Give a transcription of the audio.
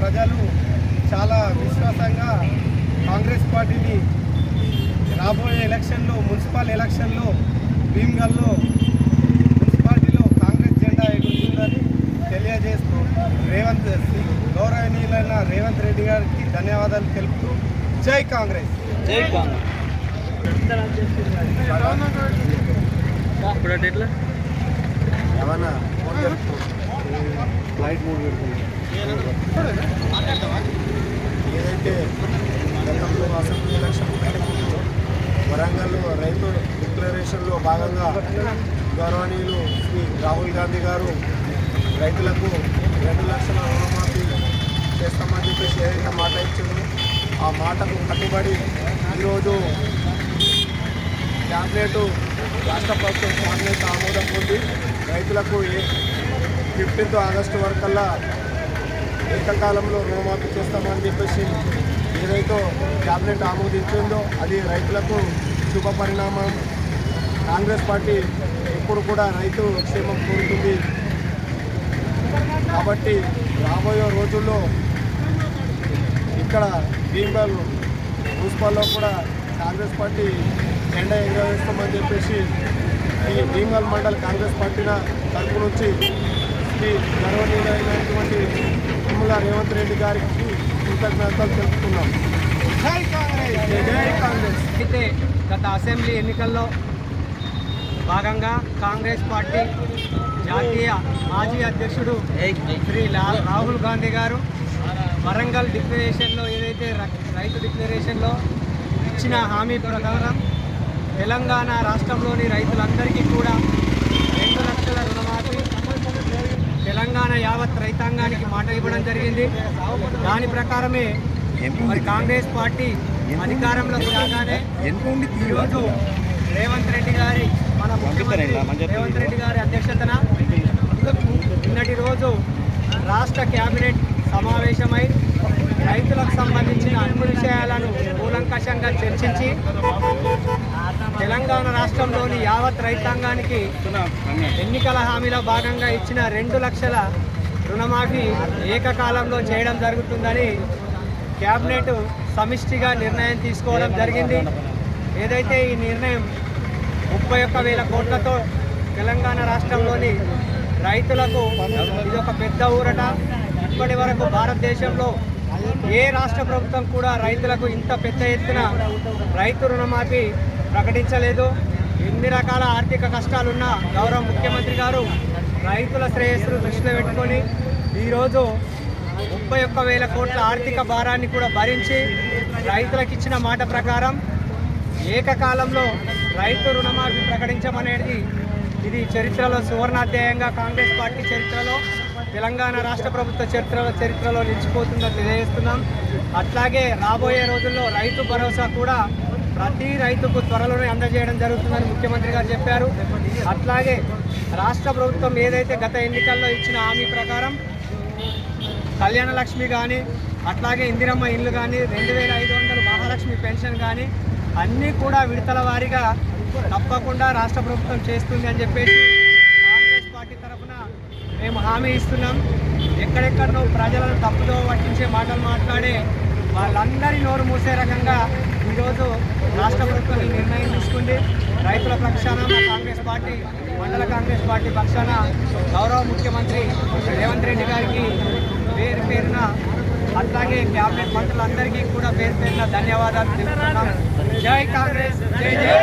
ప్రజలు చాలా విశ్వాసంగా కాంగ్రెస్ పార్టీని రాబోయే ఎలక్షన్లో మున్సిపల్ ఎలక్షన్లో భీమ్గల్లో మున్సిపాలిటీలో కాంగ్రెస్ జెండా ఎగురుతుందని తెలియజేస్తూ రేవంత్ గౌరవనీయులైన రేవంత్ రెడ్డి గారికి ధన్యవాదాలు తెలుపుతూ జై కాంగ్రెస్. జై కాంగ్రెస్. ఇప్పుడు అంటే ఎట్లా ఏమన్నా ఫ్లైట్ మూడ్ ఏదైతే గతంలో అసెంబ్లీ ఎలక్షన్ కంటే వరంగల్లో రైతు డిక్లరేషన్లో భాగంగా గౌరవనీయులు శ్రీ రాహుల్ గాంధీ గారు రైతులకు రెండు లక్షల రుణమాఫీ చేస్తామని చెప్పేసి ఏదైతే మాట ఇచ్చిందో ఆ మాటకు కట్టుబడి ఈరోజు క్యాబినెట్ రాష్ట్ర ప్రభుత్వం క్యాబినెట్ ఆమోదం పొంది రైతులకు ఫిఫ్టీన్త్ ఆగస్టు వరకల్లా ఏకకాలంలో రుణమాఫీ చేస్తామని చెప్పేసి ఏదైతే క్యాబినెట్ ఆమోదించిందో అది రైతులకు శుభ పరిణామం. కాంగ్రెస్ పార్టీ ఎప్పుడు కూడా రైతు క్షేమం కోరుతుంది. కాబట్టి రాబోయే రోజుల్లో ఇక్కడ భీంబల్ మున్సిపల్లో కూడా కాంగ్రెస్ పార్టీ జెండా ఎగరవేస్తామని చెప్పేసి ఈ భీమల్ మండల్ కాంగ్రెస్ పార్టీన తరపు నుంచి శ్రీ గర్వనీయమైనటువంటి తిమ్మల రేవంత్ రెడ్డి గారికి కృతజ్ఞతలు తెలుపుతున్నాం. జై కాంగ్రెస్! జై కాంగ్రెస్! అయితే గత అసెంబ్లీ ఎన్నికల్లో భాగంగా కాంగ్రెస్ పార్టీ జాతీయ మాజీ అధ్యక్షుడు శ్రీ రాహుల్ గాంధీ గారు వరంగల్ డిక్లరేషన్లో ఏదైతే రైతు డిక్లరేషన్లో ఇచ్చిన హామీ ప్రకారం తెలంగాణ రాష్ట్రంలోని రైతులందరికీ కూడా రెండు లక్షల రుణమాఫీ తెలంగాణ యావత్ రైతాంగానికి మాట ఇవ్వడం జరిగింది. దాని ప్రకారమే మరి కాంగ్రెస్ పార్టీ అధికారంలోకి రాగానే ఈరోజు రేవంత్ రెడ్డి గారి మన ముఖ్యమంత్రి రేవంత్ రెడ్డి గారి అధ్యక్షతన నిన్నటి రోజు రాష్ట్ర కేబినెట్ సమావేశమై రైతులకు సంబంధించిన అన్ని విషయాలను కూలంకషంగా చర్చించి తెలంగాణ రాష్ట్రంలోని యావత్ రైతాంగానికి ఎన్నికల హామీలో భాగంగా ఇచ్చిన రెండు లక్షల రుణమాఫీ ఏకకాలంలో చేయడం జరుగుతుందని కేబినెట్ సమిష్టిగా నిర్ణయం తీసుకోవడం జరిగింది. ఏదైతే ఈ నిర్ణయం ముప్పై ఒక్క వేల కోట్లతో తెలంగాణ రాష్ట్రంలోని రైతులకు ఇది ఒక పెద్ద ఊరట. ఇప్పటి వరకు భారతదేశంలో ఏ రాష్ట్ర ప్రభుత్వం కూడా రైతులకు ఇంత పెద్ద ఎత్తున రైతు రుణమాఫీ ప్రకటించలేదు. ఎన్ని రకాల ఆర్థిక కష్టాలున్నా గౌరవ ముఖ్యమంత్రి గారు రైతుల శ్రేయస్సును దృష్టిలో పెట్టుకొని ఈరోజు ముప్పై ఒక్క వేల కోట్ల ఆర్థిక భారాన్ని కూడా భరించి రైతులకు ఇచ్చిన మాట ప్రకారం ఏకకాలంలో రైతు రుణమాఫీ ప్రకటించమనేది ఇది చరిత్రలో సువర్ణాధ్యాయంగా కాంగ్రెస్ పార్టీ చరిత్రలో తెలంగాణ రాష్ట్ర ప్రభుత్వ చరిత్రలో చరిత్రలో నిలిచిపోతుందని తెలియజేస్తున్నాం. అట్లాగే రాబోయే రోజుల్లో రైతు భరోసా కూడా ప్రతి రైతుకు త్వరలోనే అందజేయడం జరుగుతుందని ముఖ్యమంత్రి గారు చెప్పారు. అట్లాగే రాష్ట్ర ప్రభుత్వం ఏదైతే గత ఎన్నికల్లో ఇచ్చిన హామీ ప్రకారం కళ్యాణ లక్ష్మి కానీ అట్లాగే ఇందిరమ్మ ఇల్లు కానీ రెండు వేల ఐదు వందలు మహాలక్ష్మి పెన్షన్ కానీ అన్నీ కూడా విడతల వారీగా తప్పకుండా రాష్ట్ర ప్రభుత్వం చేస్తుంది అని చెప్పేసి మేము హామీ ఇస్తున్నాం. ఎక్కడెక్కడనో ప్రజలను తప్పుదో పట్టించే మాటలు మాట్లాడే వాళ్ళందరి నోరు మూసే రకంగా ఈరోజు రాష్ట్ర ప్రభుత్వం ఈ నిర్ణయం తీసుకుంది. రైతుల పక్షాన మా కాంగ్రెస్ పార్టీ మండల కాంగ్రెస్ పార్టీ పక్షాన గౌరవ ముఖ్యమంత్రి రేవంత్ రెడ్డి గారికి పేరు పేరున అట్లాగే క్యాబినెట్ మంత్రులందరికీ కూడా పేరు పేరున ధన్యవాదాలు తెలుపుతున్నాం. జై కాంగ్రెస్ జై జై కాంగ్రెస్